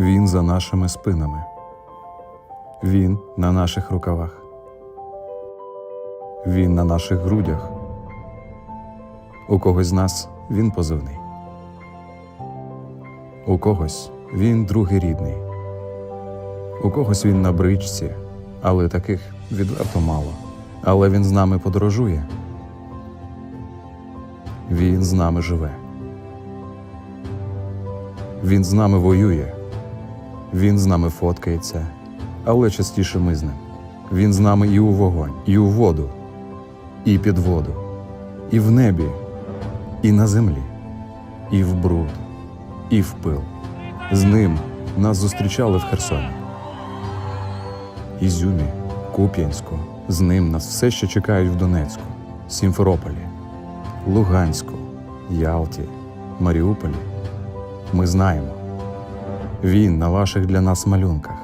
Він за нашими спинами. Він на наших рукавах. Він на наших грудях. У когось з нас він позивний. У когось він другий рідний. У когось він на бричці, але таких відверто мало. Але він з нами подорожує. Він з нами живе. Він з нами воює. Він з нами фоткається, але частіше ми з ним. Він з нами і у вогонь, і у воду, і під воду, і в небі, і на землі, і в бруд, і в пил. З ним нас зустрічали в Херсоні. Ізюмі, Куп'янську. З ним нас все ще чекають в Донецьку, Сімферополі, Луганську, Ялті, Маріуполі. Ми знаємо. Він на ваших для нас малюнках.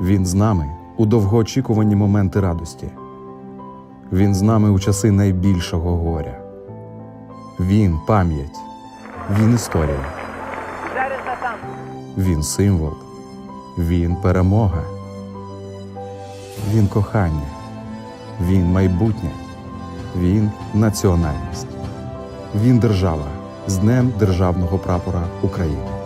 Він з нами у довгоочікувані моменти радості. Він з нами у часи найбільшого горя. Він пам'ять, він історія, він символ, він перемога, він кохання, він майбутнє, він національність, він держава з Днем Державного прапора України.